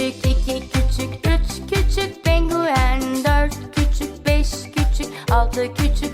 küçük iki küçük üç küçük penguen dört küçük beş küçük altı küçük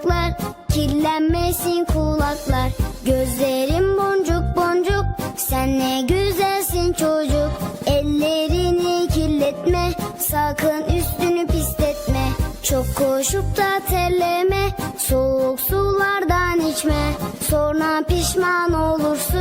dudaklar Kirlenmesin kulaklar. Gözlerim boncuk boncuk Sen ne güzelsin çocuk. Ellerini kirletme Sakın üstünü pisletme. Çok koşup da terleme Soğuk sulardan içme. Sonra pişman olursun.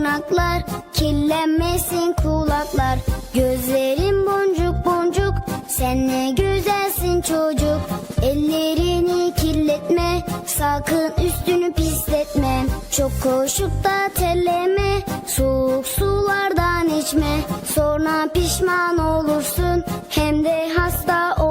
tırnaklar Kirlenmesin kulaklar. Gözlerin boncuk boncuk Sen ne güzelsin çocuk. Ellerini kirletme Sakın üstünü pisletme. Çok koşup da terleme Soğuk sulardan içme. Sonra pişman olursun Hem de hasta olursun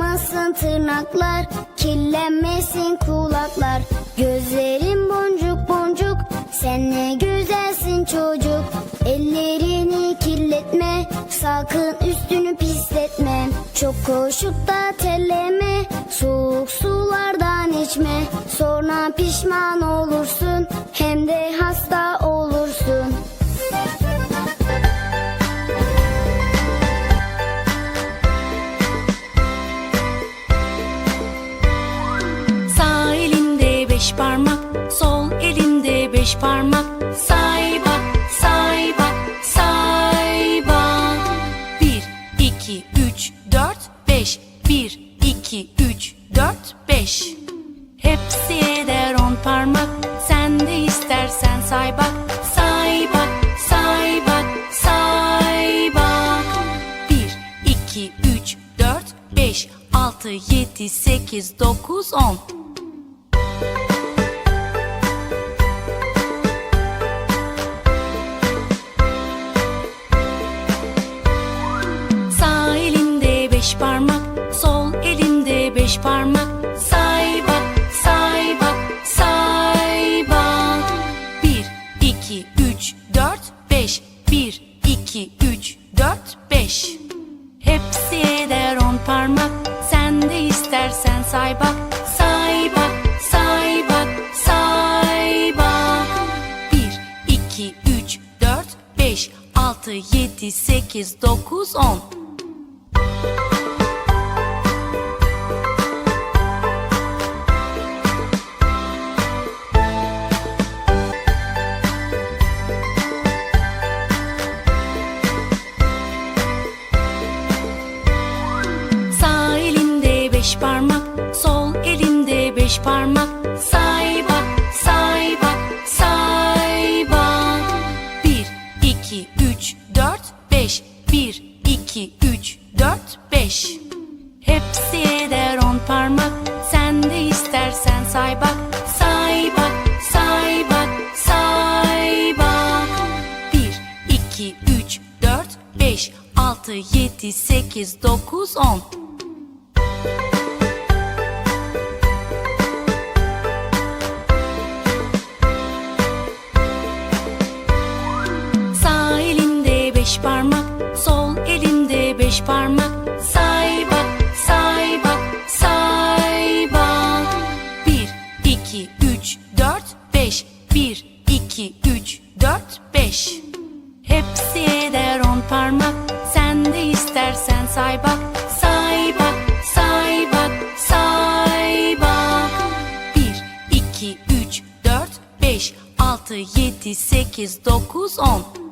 Uzamasın tırnaklar Kirlenmesin kulaklar. Gözlerim boncuk boncuk Sen ne güzelsin çocuk. Ellerini kirletme Sakın üstünü pisletme. Çok koşup da terleme Soğuk sulardan içme. Sonra pişman olursun Hem de hasta olursun parmak, sol elinde beş parmak. Say bak, say bak, say bak. Bir, iki, üç, dört, beş. Bir, iki, üç, dört, beş. Hepsi eder on parmak. Sen de istersen say bak, say bak, say bak, say bak. Bir, iki, üç, dört, beş, altı, yedi, sekiz, dokuz, on. Parmak, sol elinde beş parmak. Beş parmak. Say bak, say bak, say bak. Bir, iki, üç, dört, beş. Bir, iki, üç, dört, beş. Hepsi eder on parmak. Sen de istersen say bak, say bak, say bak, say bak. Bir, iki, üç, dört, beş, altı, yedi, sekiz, dokuz, on. Beş parmak, sol elinde beş parmak. Say bak, say bak, say bak. Bir, iki, üç, dört, beş. Bir, iki, üç, dört, beş. Hepsi eder on parmak. Sen de istersen say bak, say bak, say bak, say bak. Bir, iki, üç, dört, beş, altı, yedi, sekiz, dokuz, on.